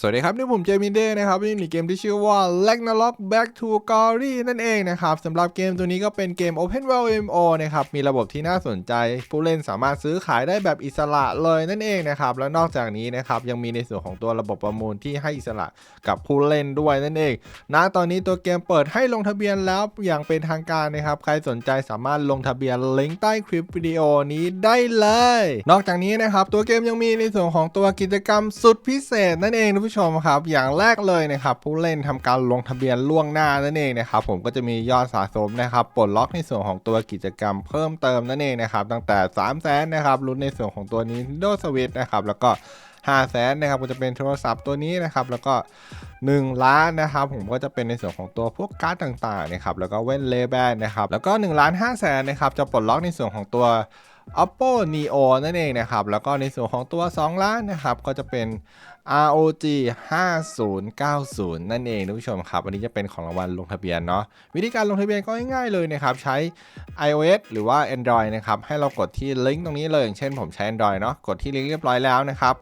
สวัสดีครับ นี่ผมเจมินเดย์นะครับนี่ในเกมที่ชื่อว่า l a g n a r o k Back to Glory นั่นเองนะครับสำหรับเกมตัวนี้ก็เป็นเกม Open World MMO นะครับมีระบบที่น่าสนใจ ผู้เล่นสามารถซื้อขายได้แบบอิสระเลยนั่นเองนะครับแล้วนอกจากนี้นะครับยังมีในส่วนของตัวระบบประมูลที่ให้อิสระกับผู้เล่นด้วยนั่นเองณตอนนี้ตัวเกมเปิดให้ลงทะเบียนแล้วอย่างเป็นทางการนะครับใครสนใจสามารถลงทะเบียนลิงก์ใต้คลิปวิดีโอนี้ได้เลย นอกจากนี้นะครับตัวเกมยังมีในส่วนของตัวกิจกรรมสุดพิเศษนั่นเองท่านผู้ชมครับอย่างแรกเลยนะครับผู้เล่นทำการลงทะเบียนล่วงหน้านั่นเองนะครับผมก็จะมียอดสะสมนะครับปลดล็อกในส่วนของตัวกิจกรรมเพิ่มเติมนั่นเองนะครับตั้งแต่ 3 0 0แสนนะครับลุ้นในส่วนของตัวนี้ Nintendo Switch นะครับแล้วก็5 0 0แสนนะครับก็จะเป็นโทรศัพท์ตัวนี้นะครับแล้วก็ 1 ล้านนะครับผมก็จะเป็นในส่วนของตัวพวกการ์ดต่างๆนะครับแล้วก็เว้นเลแบนนะครับแล้วก็1ล้าน5แสนนะครับจะปลดล็อกในส่วนของตัว Oppo Neo นั่นเองนะครับแล้วก็ในส่วนของตัว 2 ล้านนะครับก็จะเป็น ROG 5090 นั่นเองท่านผู้ชมครับ วันนี้จะเป็นของรางวัลลงทะเบียนเนาะวิธีการลงทะเบียนก็ง่ายๆเลยนะครับ ใช้ iOS หรือว่า Android นะครับ ให้เรากดที่ลิงก์ตรงนี้เลยอย่างเช่นผมใช้ Android เนาะกดที่ลิงก์เรียบร้อยแล้วนะครับ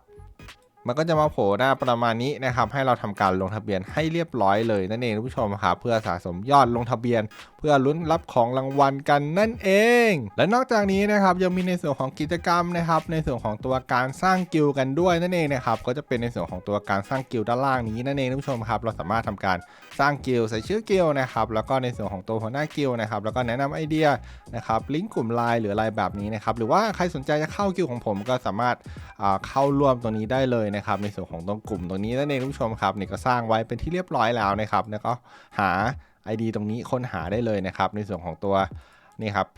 มันก็จะมาโผล่หน้าประมาณนี้นะครับ ให้เราทำการลงทะเบียนให้เรียบร้อยเลยนั่นเองท่านผู้ชมครับเพื่อสะสมยอดลงทะเบียน พื่อลุ้นรับของรางวัลกันนั่นเอง และนอกจากนี้นะครับยังมีในส่วนของกิจกรรมนะครับในส่วนของตัวการสร้างกิลกันด้วยนั่นเองนะครับก็จะเป็นในส่วนของตัวการสร้างกิลด์ด้านล่างนี้นั่นเองท่านผู้ชมครับเราสามารถทำการสร้างกิลใส่ชื่อกิลนะครับแล้วก็ในส่วนของตัวหัวหน้ากิลนะครับแล้วก็แนะนำไอเดียนะครับลิงก์กลุ่มไลน์หรืออะไรแบบนี้นะครับหรือว่าใครสนใจจะเข้ากิลของผมก็สามารถเข้าร่วมตรงนี้ได้เลยนะครับในส่วนของตรงกลุ่มตรงนี้นั่นเองท่านผู้ชมครับนี่ก็สร้างไว้เป็นที่เรียบร้อยแล้วนะครับแล้วก็หา ID ตรงนี้ค้นหาได้เลยนะครับ ในส่วนของตัวนี่ครับ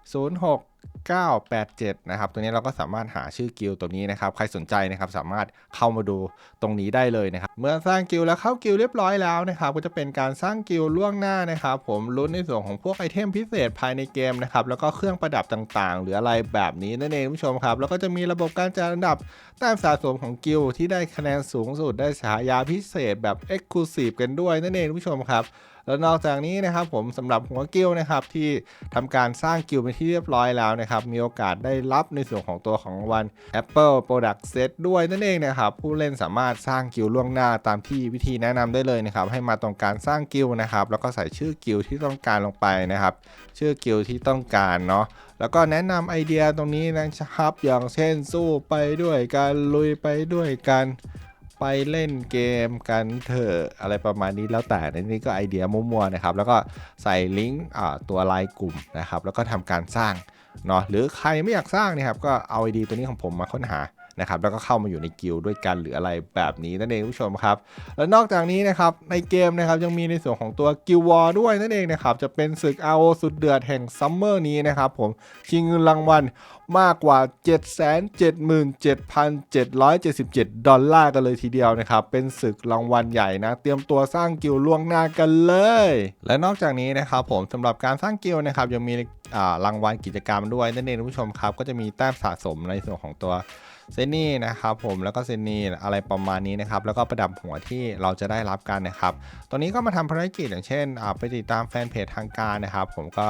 706 987 นะครับ ตัวนี้เราก็สามารถหาชื่อกิลด์ตัวนี้นะครับ ใครสนใจนะครับสามารถเข้ามาดูตรงนี้ได้เลยนะครับ เมื่อสร้างกิลด์แล้วเข้ากิลด์เรียบร้อยแล้วนะครับ ก็จะเป็นการสร้างกิลด์ล่วงหน้านะครับ ผมลุ้นในส่วนของพวกไอเทมพิเศษภายในเกมนะครับ แล้วก็เครื่องประดับต่างๆ หรืออะไรแบบนี้นั่นเองผู้ชมครับ แล้วก็จะมีระบบการจัดอันดับแต้มสะสมของกิลด์ที่ได้คะแนนสูงสุดได้ฉายาพิเศษแบบ Exclusive กันด้วยนั่นเองผู้ชมครับ แล้วนอกจากนี้นะครับผมสำหรับหัวกิลด์นะครับที่ทำการสร้างกิลด์เป็นที่เรียบร้อยแล้วนะครับมีโอกาสได้รับในส่วนของตัวของวัล Apple Product Set ด้วยนั่นเองนะครับผู้เล่นสามารถสร้างกิลด์ล่วงหน้าตามที่วิธีแนะนำได้เลยนะครับให้มาตรงการสร้างกิลด์นะครับแล้วก็ใส่ชื่อกิลด์ที่ต้องการลงไปนะครับชื่อกิลด์ที่ต้องการเนาะแล้วก็แนะนำไอเดียตรงนี้นะครับอย่างเช่นสู้ไปด้วยกันลุยไปด้วยกัน ไปเล่นเกมกันเถอะอะไรประมาณนี้แล้วแต่ในนี้ก็ไอเดียมั่วๆนะครับ แล้วก็ใส่ลิงก์ตัวไลน์กลุ่มนะครับ แล้วก็ทำการสร้างเนาะหรือใครไม่อยากสร้างนะครับก็เอาไอดีตัวนี้ของผมมาค้นหา นะครับแล้วก็เข้ามาอยู่ในกิลด์ด้วยกันหรืออะไรแบบนี้นั่นเองผู้ชมครับ แล้วนอกจากนี้นะครับในเกมนะครับยังมีในส่วนของตัวกิลวอร์ด้วยนั่นเองนะครับจะเป็นศึก RO สุดเดือดแห่งซัมเมอร์นี้นะครับผมชิงเงินรางวัลมากกว่า 777,777 ดอลลาร์กันเลยทีเดียวนะครับ เป็นศึกรางวัลใหญ่นะ เตรียมตัวสร้างกิลล่วงหน้ากันเลย และนอกจากนี้นะครับผมสำหรับการสร้างกิลนะครับยังมีอ่ารางวัลกิจกรรมด้วยนั่นเองผู้ชมครับ ก็จะมีแต้มสะสมในส่วนของตัวเซนนี่นะครับผมแล้วก็เซนนี่อะไรประมาณนี้นะครับแล้วก็ประดับหัวที่เราจะได้รับกันนะครับตอนนี้ก็มาทำภารกิจอย่างเช่นไปติดตามแฟนเพจทางการนะครับผมก็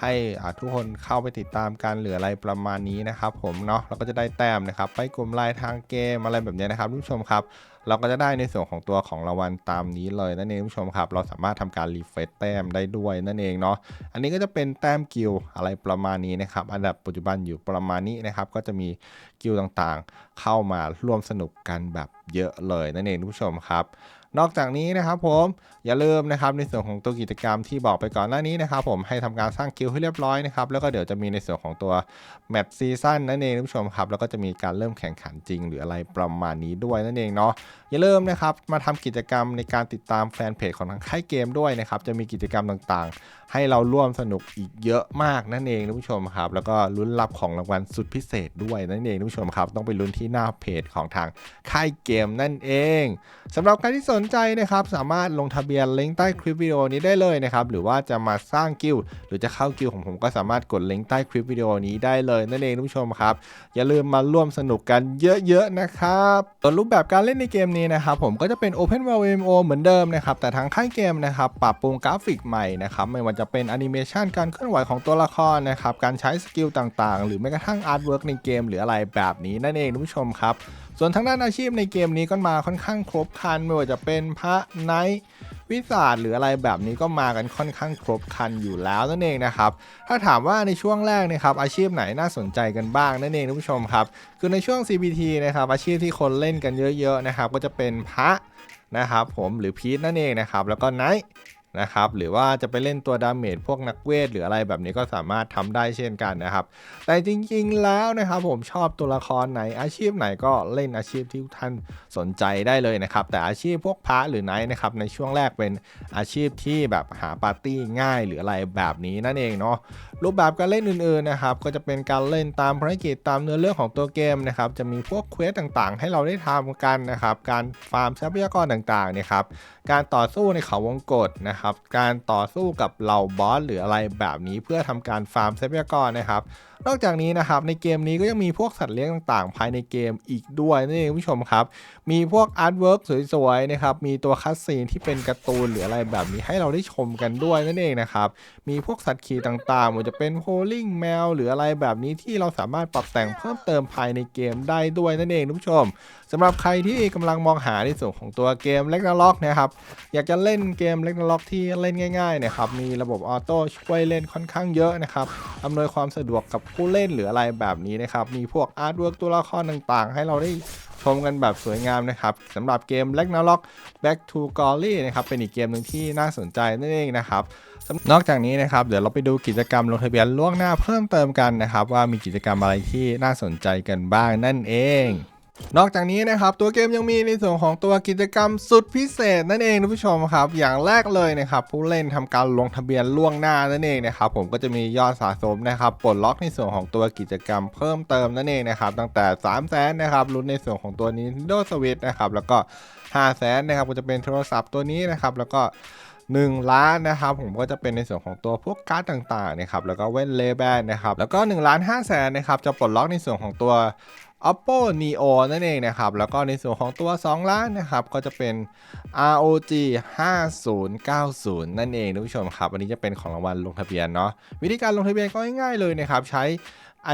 ให้ทุกคนเข้าไปติดตามกันหรืออะไรประมาณนี้นะครับผมเนาะเราก็จะได้แต้มนะครับ ไปกลุ่มไลน์ทางเกมอะไรแบบนี้นะครับทุกผู้ชมครับเราก็จะได้ในส่วนของตัวของรางวัลตามนี้เลยนั่นเองผู้ชมครับ เราสามารถทำการรีเฟซแต้มได้ด้วยนั่นเองเนาะอันนี้ก็จะเป็นแต้มกิลอะไรประมาณนี้นะครับ อันดับปัจจุบันอยู่ประมาณนี้นะครับ ก็จะมีกิลต่างๆเข้ามาร่วมสนุกกันแบบเยอะเลยนั่นเองผู้ชมครับ นอกจากนี้นะครับผมอย่าลืมนะครับในส่วนของตัวกิจกรรมที่บอกไปก่อนหน้านี้นะครับผมให้ทำการสร้างกิลด์ให้เรียบร้อยนะครับแล้วก็เดี๋ยวจะมีในส่วนของตัวแมปซีซั่นนั่นเองท่านผู้ชมครับแล้วก็จะมีการเริ่มแข่งขันจริง หรืออะไรประมาณนี้ด้วยนั่นเองเนาะอย่าลืมนะครับมาทำกิจกรรมในการติดตามแฟนเพจของทางค่ายเกมด้วยนะครับจะมีกิจกรรมต่างๆ ให้เราร่วมสนุกอีกเยอะมากนั่นเองท่านผู้ชมครับแล้วก็ลุ้นรับของรางวัลสุดพิเศษด้วยนั่นเองท่านผู้ชมครับต้องไปลุ้นที่หน้าเพจของทางค่ายเกมนั่นเองสำหรับใครที่สนใจนะครับสามารถลงทะเบียนลิงก์ใต้คลิปวิดีโอนี้ได้เลยนะครับหรือว่าจะมาสร้างกิลด์หรือจะเข้ากิลด์ของผมก็สามารถกดลิงก์ใต้คลิปวิดีโอนี้ได้เลยนั่นเองท่านผู้ชมครับอย่าลืมมาร่วมสนุกกันเยอะๆนะครับส่วนรูปแบบการเล่นในเกมนี้นะครับผมก็จะเป็น Open World MMO เหมือนเดิมนะครับแต่ทางค่ายเกมนะครับปรับปรุงกราฟิกใหม่นะครับไม่ว่าจะเป็นแอนิเมชันการเคลื่อนไหวของตัวละครนะครับการใช้สกิลต่างๆ หรือแม้กระทั่งอาร์ตเวิร์กในเกมหรืออะไรแบบนี้นั่นเองท่านผู้ชมครับ ส่วนทางด้านอาชีพในเกมนี้ก็มาค่อนข้างครบครันไม่ว่าจะเป็นพระไนท์วิสาดหรืออะไรแบบนี้ก็มากันค่อนข้างครบครันอยู่แล้วนั่นเองนะครับ ถ้าถามว่าในช่วงแรกนะครับอาชีพไหนน่าสนใจกันบ้างนั่นเองท่านผู้ชมครับ คือในช่วง CBT นะครับอาชีพที่คนเล่นกันเยอะๆนะครับก็จะเป็นพระนะครับผมหรือพีทนั่นเองนะครับแล้วก็ไนท์ นะครับหรือว่าจะไปเล่นตัวดาเมจพวกนักเวทหรืออะไรแบบนี้ก็สามารถทำได้เช่นกันนะครับ แต่จริงๆแล้วนะครับผมชอบตัวละครไหนอาชีพไหนก็เล่นอาชีพที่ท่านสนใจได้เลยนะครับ แต่อาชีพพวกพระหรือไนท์นะครับในช่วงแรกเป็นอาชีพที่แบบหาปาร์ตี้ง่ายหรืออะไรแบบนี้นั่นเองเนาะรูปแบบการเล่นอื่นๆนะครับก็จะเป็นการเล่นตามภารกิจตามเนื้อเรื่องของตัวเกมนะครับจะมีพวกเควสต่างๆ ให้เราได้ทำกันนะครับการฟาร์มทรัพยากรต่างๆเนี่ยครับการต่อสู้ในเขาวงกฏนะครับการต่อสู้กับเหล่าบอสหรืออะไรแบบนี้เพื่อทำการฟาร์มทรัพยากรนะครับนอกจากนี้นะครับในเกมนี้ก็ยังมีพวกสัตว์เลี้ยงต่างๆ ภายในเกมอีกด้วยนั่นเองผู้ชมครับ มีพวกอาร์ตเวิร์กสวยๆนะครับมีตัวคัสซีนที่เป็นการ์ตูนหรืออะไรแบบนี้ให้เราได้ชมกันด้วยนั่นเองนะครับมีพวกสัตว์ขี่ต่างๆมันจะเป็นโฮลิงแมวหรืออะไรแบบนี้ที่เราสามารถปรับแต่งเพิ่มเติมภายในเกมได้ด้วยนั่นเองทุกผู้ชม สำหรับใครที่กำลังมองหาในส่วนของตัวเกมเล็กนาล็อกนะครับ อยากจะเล่นเกมเล็กนาล็อกที่เล่นง่ายๆนะครับ มีระบบออโต้ช่วยเล่นค่อนข้างเยอะนะครับอำนวยความสะดวกกับผู้เล่นหรืออะไรแบบนี้นะครับ มีพวกอาร์ตเวิร์กตัวละครต่างๆ ให้เราได้ชมกันแบบสวยงามนะครับสำหรับเกม l e g n a l o c Back to Glory นะครับเป็นอีกเกมหนึ่งที่น่าสนใจนั่นเองนะครับนอกจากนี้นะครับเดี๋ยวเราไปดูกิจกรรมลงทะเบียนล่วงหน้าเพิ่มเติมกันนะครับ ว่ามีกิจกรรมอะไรที่น่าสนใจกันบ้างนั่นเอง นอกจากนี้นะครับตัวเกมยังมีในส่วนของตัวกิจกรรมสุดพิเศษนั่นเองท่านผู้ชมครับ อย่างแรกเลยนะครับผู้เล่นทำการลงทะเบียนล่วงหน้านั่นเองนะครับผมก็จะมียอดสะสมนะครับปลดล็อกในส่วนของตัวกิจกรรมเพิ่มเติมนั่นเองนะครับตั้งแต่3 0 0แสนนะครับลุ้นในส่วนของตัว Nintendo Switch นะครับแล้วก็5 0 0แสนนะครับก็จะเป็นโทรศัพท์ตัวนี้นะครับแล้วก็1 ล้านนะครับผมก็จะเป็นในส่วนของตัวพวกการ์ดต่างๆนะครับแล้วก็เว้นเลแบนนะครับแล้วก็1ล้าน5แสนนะครับจะปลดล็อกในส่วนของตัว Oppo Neo นั่นเองนะครับ แล้วก็ในส่วนของตัว 2 ล้านนะครับ ก็จะเป็น ROG 5090 นั่นเองท่านผู้ชมครับ อันนี้จะเป็นของรางวัลลงทะเบียนเนาะ วิธีการลงทะเบียนก็ง่ายๆเลยนะครับ ใช้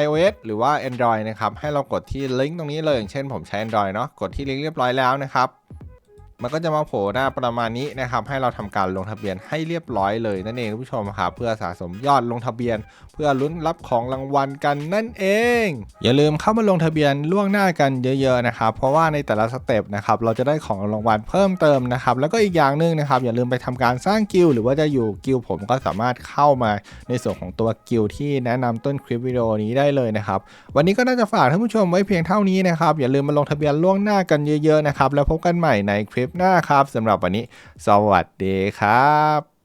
iOS หรือว่า Android นะครับ ให้เรากดที่ลิงก์ตรงนี้เลย อย่างเช่นผมใช้ Android เนาะ กดที่ลิงก์เรียบร้อยแล้วนะครับ มันก็จะมาโผล่หน้าประมาณนี้นะครับ ให้เราทำการลงทะเบียนให้เรียบร้อยเลยนั่นเองท่านผู้ชมครับเพื่อสะสมยอดลงทะเบียน เพื่อลุ้นรับของรางวัลกันนั่นเอง อย่าลืมเข้ามาลงทะเบียนล่วงหน้ากันเยอะ ๆ นะครับ เพราะว่าในแต่ละสเต็ปนะครับเราจะได้ของรางวัลเพิ่มเติมนะครับ แล้วก็อีกอย่างหนึ่งนะครับอย่าลืมไปทำการสร้างกิลดหรือว่าจะอยู่กิลผมก็สามารถเข้ามาในส่วนของตัวกิลที่แนะนำต้นคลิปวิดีโอนี้ได้เลยนะครับวันนี้ก็น่าจะฝากท่านผู้ชมไว้เพียงเท่านี้นะครับอย่าลืมมาลงทะเบียนล่วงหน้ากันเยอะๆนะครับแล้วพบกันใหม่ในคลิปลิปหน้าครับสำหรับวันนี้ สวัสดีครับ